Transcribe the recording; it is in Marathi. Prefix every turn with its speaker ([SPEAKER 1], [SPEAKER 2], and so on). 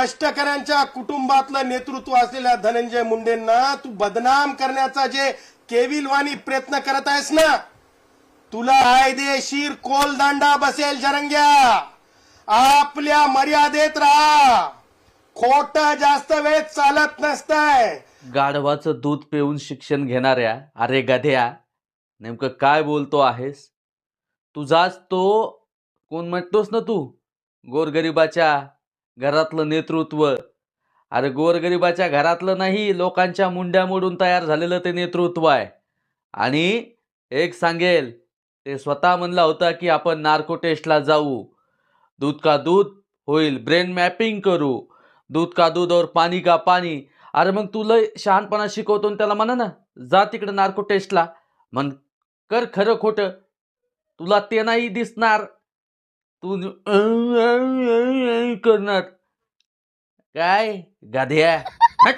[SPEAKER 1] कष्टकऱ्यांच्या कुटुंबातलं नेतृत्व असलेल्या धनंजय मुंडेंना तू बदनाम करण्याचा जे केविलवाणी प्रयत्न करत आहेस ना तुला कायदेशीर कोलदांडा बसेल जरंग्या. आपल्या मर्यादेत राहा. खोट जास्त वेळ चालत नसतंय.
[SPEAKER 2] गाढवाचं दूध पिऊन शिक्षण घेणाऱ्या अरे गध्या नेमकं काय बोलतो आहेस? तुझाच तो कोण म्हणतोस ना तू? गोरगरिबाच्या घरातलं नेतृत्व. अरे गोरगरिबाच्या घरातलं नाही लोकांच्या मुंड्या मोडून तयार झालेलं ते नेतृत्व आहे. आणि एक सांगेल ते स्वतः म्हणला होता की आपण नार्को टेस्टला जाऊ. दूध का दूध? होईल. ब्रेन मॅपिंग करू. दूध का दूध और पाणी का पाणी? अरे मग तुला शहाणपणा शिकवतो आणि त्याला म्हणा ना जा तिकडे नार्को टेस्टला म्हण कर खरं खोटं. तुला ते नाही दिसणार. तू करणार. काय? गाध्या हट.